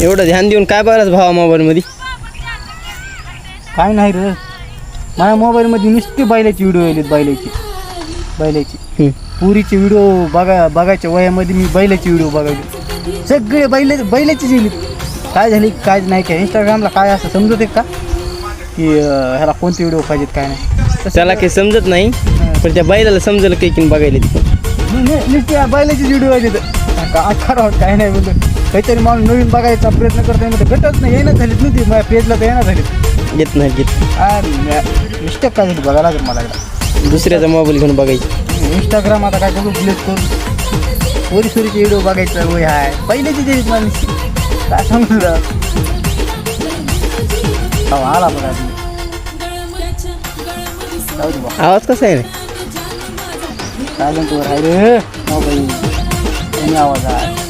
एवढं ध्यान देऊन काय बघायचं भावा मोबाईलमध्ये? काय नाही रे. माझ्या मोबाईलमध्ये नुसते बैलाची व्हिडिओ येलेत बैलाची. बैलाची. हम्म. पुरीचे व्हिडिओ बघा बघायच्या वयामध्ये मी बैलाची व्हिडिओ बघायचे. सगळे बैल बैलाचीच येलीत काय झाली काय नाही काय इंस्टाग्रामला काय असं समजत आहे का? की अं, ह्याला कोणते व्हिडिओ पाहिजेत काय नाही. तसं त्याला काही समजत नाही पण त्या बैलाला समजलं काही की बघायला ती नि- नि- नुसते या बैलाचीच व्हिडिओ येते काय करावं काय नाही बोललं काहीतरी माणूस नवीन बघायचा प्रयत्न करता येईल भेटत नाही. येणं झालीत नव्हती माझ्या पेजला तर येणं झालीत. येत नाही येत मिस्टेक काय झाली बघायला लागेल मला एकदा. दुसऱ्याचा मोबाईल घेऊन बघायची. इंस्टाग्राम आता काय करू डिलीट करून पोरी सोरीचे व्हिडिओ बघायचं वय आहे पहिल्याची दिलीत माणूस. काय सांगू तुला हो, आला बघा. जाऊ दे बा. आवाज कसा आहे रे? वर आहे रे. मोबाईल कमी आवाज आहे